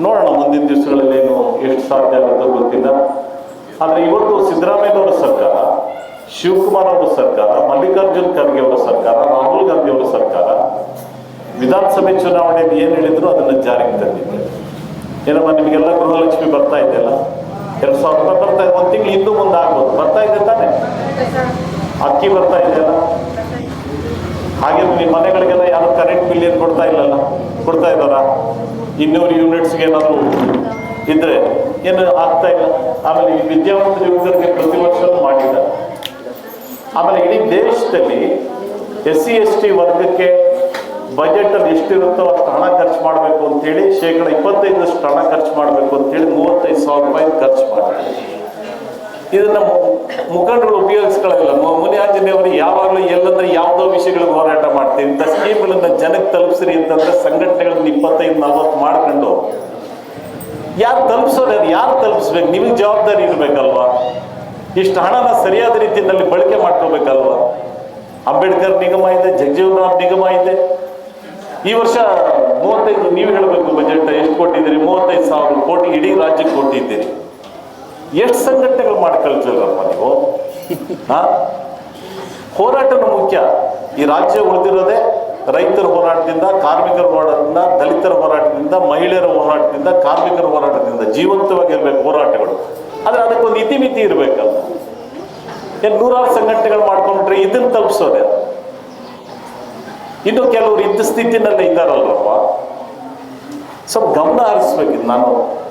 ನೋಡೋಣ ಮುಂದಿನ ದಿವಸಗಳಲ್ಲಿ ಏನು, ಎಷ್ಟು ಸಾಧ್ಯ ಆಗುತ್ತೋ ಗೊತ್ತಿಲ್ಲ. ಆದರೆ ಇವತ್ತು ಸಿದ್ದರಾಮಯ್ಯನವರ ಸರ್ಕಾರ ಶಿವಕುಮಾರ್ ಅವರ ಸರ್ಕಾರ, ಮಲ್ಲಿಕಾರ್ಜುನ್ ಖರ್ಗೆ ಅವರ ಸರ್ಕಾರ, ರಾಹುಲ್ ಗಾಂಧಿ ಅವರ ಸರ್ಕಾರ, ವಿಧಾನಸಭೆ ಚುನಾವಣೆಯಲ್ಲಿ ಏನು ಹೇಳಿದ್ರು ಅದನ್ನು ಜಾರಿಗೆ ತಂದಿದೆ. ಏನಮ್ಮ, ನಿಮಗೆಲ್ಲ ಗೃಹಲಕ್ಷ್ಮಿ ಬರ್ತಾ ಇದೆಯಲ್ಲ ಎರಡು ಸಾವಿರ ರೂಪಾಯಿ ಬರ್ತಾ ಇದೆ. ಒಂದು ತಿಂಗಳು ಹಿಂದೂ ಮುಂದೆ ಆಗ್ಬೋದು. ಬರ್ತಾ ಇದೆ ತಾನೆ? ಅಕ್ಕಿ ಬರ್ತಾ ಇದೆಯಲ್ಲ ಹಾಗೆ ನಿಮ್ಮ ಮನೆಗಳಿಗೆಲ್ಲ ಯಾರು ಕರೆಂಟ್ ಬಿಲ್ ಏನು ಕೊಡ್ತಾ ಇಲ್ಲಲ್ಲ? ಕೊಡ್ತಾ ಇದ್ದಾರಾ? ಇನ್ನೂರು ಯೂನಿಟ್ಸ್ಗೆ ಏನಾದರೂ ಇದ್ರೆ ಏನು ಆಗ್ತಾ ಇಲ್ಲ. ಆಮೇಲೆ ಈ ವಿದ್ಯಾವಂತ ಯುವಕರಿಗೆ ಪ್ರತಿ ವರ್ಷವೂ ಮಾಡಿಲ್ಲ ಆಮೇಲೆ ಇಡೀ ದೇಶದಲ್ಲಿ ಎಸ್ ಸಿ ಎಸ್ ಟಿ ವರ್ಗಕ್ಕೆ ಬಜೆಟ್ ಅಲ್ಲಿ ಎಷ್ಟಿರುತ್ತೋ ಅಷ್ಟು ಹಣ ಖರ್ಚು ಮಾಡಬೇಕು ಅಂತೇಳಿ ಶೇಕಡ ಇಪ್ಪತ್ತೈದಷ್ಟು ಹಣ ಖರ್ಚು ಮಾಡಬೇಕು ಅಂತೇಳಿ ಮೂವತ್ತೈದು ಸಾವಿರ ರೂಪಾಯಿ ಖರ್ಚು ಮಾಡ್ತಾರೆ ಇದನ್ನ ಮುಖಂಡರು ಉಪಯೋಗಿಸ್ಕೊಳ್ಳೋದಿಲ್ಲ. ಮು- ಅವರು ಯಾವಾಗಲೂ ಎಲ್ಲಂದ್ರೆ ಯಾವುದೋ ವಿಷಯಗಳಿಗೆ ಹೋರಾಟ ಮಾಡ್ತೀವಿ. ಇಂಥ ಸ್ಕೀಮ್ಗಳನ್ನ ಜನಕ್ಕೆ ತಲುಪಿಸ್ರಿ ಅಂತಂದ್ರೆ ಸಂಘಟನೆಗಳನ್ನ ಇಪ್ಪತ್ತೈದು, ನಲ್ವತ್ತು ಮಾಡ್ಕೊಂಡು ಯಾರು ತಲುಪಿಸೋದು ಯಾರು ತಲುಪಿಸ್ಬೇಕು? ನಿಮಗೆ ಜವಾಬ್ದಾರಿ ಇರಬೇಕಲ್ವಾ? ಇಷ್ಟು ಹಣನ ಸರಿಯಾದ ರೀತಿಯಲ್ಲಿ ಬಳಕೆ ಮಾಡ್ಕೋಬೇಕಲ್ವಾ? ಅಂಬೇಡ್ಕರ್ ನಿಗಮ ಇದೆ, ಜಗಜೀವನ್ ರಾಮ್ ನಿಗಮ ಇದೆ. ಈ ವರ್ಷ ಮೂವತ್ತೈದು, ನೀವು ಹೇಳಬೇಕು ಬಜೆಟ್ ಎಷ್ಟು ಕೊಟ್ಟಿದ್ದೀರಿ? ಮೂವತ್ತೈದು ಸಾವಿರ ಕೋಟಿ ಇಡೀ ರಾಜ್ಯಕ್ಕೆ ಕೊಟ್ಟಿದ್ದೀರಿ. ಎಷ್ಟು ಸಂಘಟನೆಗಳು ಮಾಡ್ಕೊಳ್ತಿಲ್ಲಪ್ಪ ನೀವು? ಹಾ? ಹೋರಾಟನೂ ಮುಖ್ಯ. ಈ ರಾಜ್ಯ ಉಳಿದಿರೋದೆ ರೈತರ ಹೋರಾಟದಿಂದ, ಕಾರ್ಮಿಕರ ಹೋರಾಟದಿಂದ, ದಲಿತರ ಹೋರಾಟದಿಂದ, ಮಹಿಳೆಯರ ಹೋರಾಟದಿಂದ, ಕಾರ್ಮಿಕರ ಹೋರಾಟದಿಂದ ಜೀವಂತವಾಗಿರ್ಬೇಕು ಹೋರಾಟಗಳು. ಆದರೆ ಅದಕ್ಕೊಂದು ಇತಿಮಿತಿ ಇರಬೇಕಲ್ಲ. ಏನು ನೂರಾರು ಸಂಘಟನೆಗಳು ಮಾಡ್ಕೊಂಡ್ರೆ ಇದನ್ನ ತಲುಪಿಸೋದೆ? ಇನ್ನು ಕೆಲವರು ಇದ್ದ ಸ್ಥಿತಿನಲ್ಲೇ ಇದ್ದಾರಲ್ವಪ್ಪ ಸ್ವಲ್ಪ ಗಮನ ಹರಿಸ್ಬೇಕಿದ್ ನಾನು.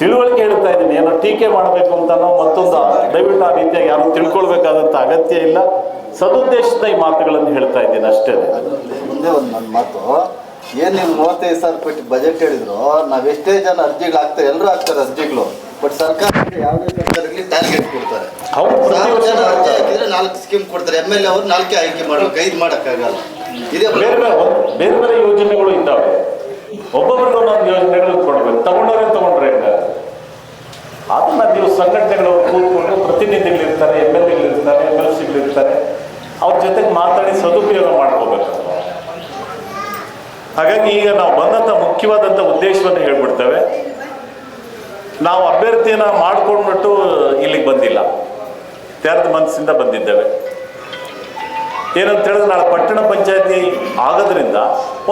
ತಿಳುವಳಿಕೆ ಹೇಳ್ತಾ ಇದ್ದೀನಿ. ಏನೋ ಟೀಕೆ ಮಾಡಬೇಕು ಅಂತನೋ ಮತ್ತೊಂದು ದಯವಿಟ್ಟು ಆ ರೀತಿಯಾಗಿ ಯಾರು ತಿಳ್ಕೊಳ್ಬೇಕಾದಂತ ಅಗತ್ಯ ಇಲ್ಲ. ಸದುದ್ದೇಶದ ಈ ಮಾತುಗಳನ್ನು ಹೇಳ್ತಾ ಇದ್ದೀನಿ ಅಷ್ಟೇ. ಮುಂದೆ ಒಂದು ನನ್ನ ಮಾತು. ಏನ್ ನೀವು ಮೂವತ್ತೈದು ಸಾವಿರ ಕೋಟಿ ಬಜೆಟ್ ಹೇಳಿದ್ರು ನಾವ್ ಎಷ್ಟೇ ಜನ ಅರ್ಜಿಗಳು ಹಾಕ್ತಾರೆ ಎಲ್ಲರೂ ಹಾಕ್ತಾರೆ ಅರ್ಜಿಗಳು. ಬಟ್ ಸರ್ಕಾರ ಯಾವುದೇ ಸರ್ಕಾರ ಇರಲಿ ಟಾರ್ಗೆಟ್ ಕೊಡ್ತಾರೆ ಸಾವಿರ ಜನ ಅರ್ಜಿ. ಹಾಕಿದ್ರೆ ನಾಲ್ಕು ಸ್ಕೀಮ್ ಕೊಡ್ತಾರೆ. ಎಂ ಎಲ್ ಎ ಅವ್ರು ನಾಲ್ಕೇ ಆಯ್ಕೆ ಮಾಡಬೇಕು ಐದು ಮಾಡೋಕ್ಕಾಗಲ್ಲ. ಇದೇ ಬೇರೆ ಬೇರೆ ಬೇರೆ ಬೇರೆ ಯೋಜನೆಗಳು ಇದ್ದಾವೆ. ಒಬ್ಬೊಬ್ಬರಿಗೆ ಅದನ್ನ ನೀವು ಸಂಘಟನೆಗಳು ಕೂತ್ಕೊಂಡು ಪ್ರತಿನಿಧಿಗಳಿರ್ತಾರೆ ಎಂ ಎಲ್ ಎಗಳಿರ್ತಾರೆ ಎಂ ಎಲ್ ಸಿಗಳಿರ್ತಾರೆ, ಅವ್ರ ಜೊತೆಗೆ ಮಾತಾಡಿ ಸದುಪಯೋಗ ಮಾಡ್ಕೋಬೇಕು. ಹಾಗಾಗಿ ಈಗ ನಾವು ಬಂದಂಥ ಮುಖ್ಯವಾದಂಥ ಉದ್ದೇಶವನ್ನು ಹೇಳ್ಬಿಡ್ತೇವೆ. ನಾವು ಅಭ್ಯರ್ಥಿಯನ್ನು ಮಾಡ್ಕೊಂಡ್ಬಿಟ್ಟು ಇಲ್ಲಿಗೆ ಬಂದಿಲ್ಲ. ತೆರೆದ ಮನಸ್ಸಿಂದ ಬಂದಿದ್ದೇವೆ. ಏನಂತ ಹೇಳಿದ್ರೆ ನಾಳೆ ಪಟ್ಟಣ ಪಂಚಾಯತಿ ಆಗೋದ್ರಿಂದ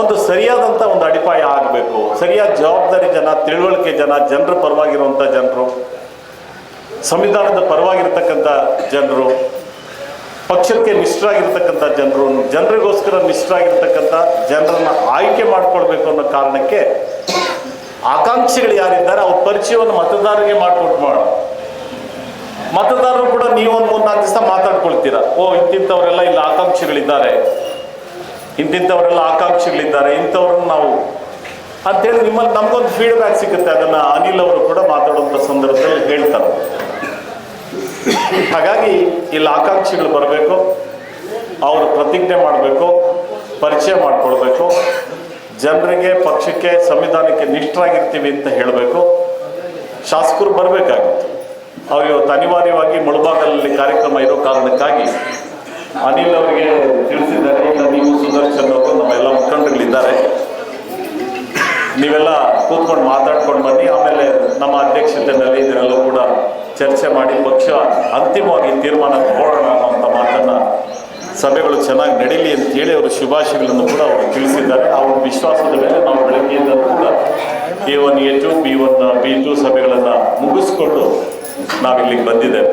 ಒಂದು ಸರಿಯಾದಂಥ ಒಂದು ಅಡಿಪಾಯ ಆಗಬೇಕು. ಸರಿಯಾದ ಜವಾಬ್ದಾರಿ ಜನ, ತಿಳುವಳಿಕೆ ಜನ, ಜನರ ಪರವಾಗಿರುವಂಥ ಜನರು. ಸಂವಿಧಾನದ ಪರವಾಗಿರ್ತಕ್ಕಂಥ ಜನರು, ಪಕ್ಷಕ್ಕೆ ನಿಷ್ಠರಾಗಿರ್ತಕ್ಕಂಥ ಜನರು, ಜನರಿಗೋಸ್ಕರ ನಿಷ್ಠರಾಗಿರ್ತಕ್ಕಂಥ ಜನರನ್ನು ಆಯ್ಕೆ ಮಾಡಿಕೊಳ್ಬೇಕು ಅನ್ನೋ ಕಾರಣಕ್ಕೆ ಆಕಾಂಕ್ಷಿಗಳು ಯಾರಿದ್ದಾರೆ, ಅವ್ರ ಪರಿಚಯವನ್ನು ಮತದಾರರಿಗೆ ಮಾಡಿಕೊಟ್ಟು ಮಾಡ. ಮತದಾರರು ಕೂಡ ನೀವೊಂದು ಮೂರ್ನಾಲ್ಕು ದಿವಸ ಮಾತಾಡ್ಕೊಳ್ತೀರಾ, ಓ, ಇಂತಿಂಥವರೆಲ್ಲ ಇಲ್ಲಿ ಆಕಾಂಕ್ಷಿಗಳಿದ್ದಾರೆ, ಇಂತಿಂಥವರೆಲ್ಲ ಆಕಾಂಕ್ಷಿಗಳಿದ್ದಾರೆ, ಇಂಥವ್ರನ್ನ ನಾವು ಅಂತೇಳಿ ನಿಮ್ಮಲ್ಲಿ ನಮಗೊಂದು ಫೀಡ್ಬ್ಯಾಕ್ ಸಿಗುತ್ತೆ. ಅದನ್ನ ಅನಿಲ್ ಅವರು ಕೂಡ ಮಾತಾಡುವಂಥ ಸಂದರ್ಭದಲ್ಲಿ ಹೇಳ್ತಾರೆ. ಹಾಗಾಗಿ ಇಲ್ಲಿ ಆಕಾಂಕ್ಷಿಗಳು ಬರಬೇಕು, ಅವರು ಪ್ರತಿಜ್ಞೆ ಮಾಡಬೇಕು, ಪರಿಚಯ ಮಾಡಿಕೊಳ್ಬೇಕು, ಜನರಿಗೆ ಪಕ್ಷಕ್ಕೆ, ಸಂವಿಧಾನಕ್ಕೆ ನಿಷ್ಠರಾಗಿರ್ತೀವಿ ಅಂತ ಹೇಳಬೇಕು. ಶಾಸಕರು ಬರಬೇಕಾಗಿತ್ತು. ಅವ್ರು ಇವತ್ತು ಅನಿವಾರ್ಯವಾಗಿ ಮುಳಬಾಗಲಲ್ಲಿ ಕಾರ್ಯಕ್ರಮ ಇರೋ ಕಾರಣಕ್ಕಾಗಿ ಅನಿಲ್ ಅವರಿಗೆ ತಿಳಿಸಿದ್ದಾರೆ. ಇಲ್ಲ ನೀವು ಸುದರ್ಶನ್ ಅವರು ನಮ್ಮೆಲ್ಲ ಮುಖಂಡರುಗಳಿದ್ದಾರೆ. ನೀವೆಲ್ಲ ಕೂತ್ಕೊಂಡು ಮಾತಾಡ್ಕೊಂಡು ಬನ್ನಿ. ಆಮೇಲೆ ನಮ್ಮ ಅಧ್ಯಕ್ಷತೆಯಲ್ಲಿ ಇದನ್ನೆಲ್ಲ ಕೂಡ ಚರ್ಚೆ ಮಾಡಿ ಪಕ್ಷ ಅಂತಿಮವಾಗಿ ತೀರ್ಮಾನ ತಗೊಳ್ಳೋಣ ಅನ್ನುವಂಥ ಮಾತನ್ನು ಸಭೆಗಳು ಚೆನ್ನಾಗಿ ನಡೀಲಿ ಅಂತ ಹೇಳಿ ಅವರು ಶುಭಾಶಯಗಳನ್ನು ಕೂಡ ಅವರು ತಿಳಿಸಿದ್ದಾರೆ. ಅವ್ರ ವಿಶ್ವಾಸದ ಮೇಲೆ ನಾವು ಬೆಳಗ್ಗೆಯಿಂದ ಕೂಡ A one A two B one B two ಸಭೆಗಳನ್ನು ಮುಗಿಸ್ಕೊಂಡು ನಾವಿಲ್ಲಿಗೆ ಬಂದಿದ್ದೇವೆ.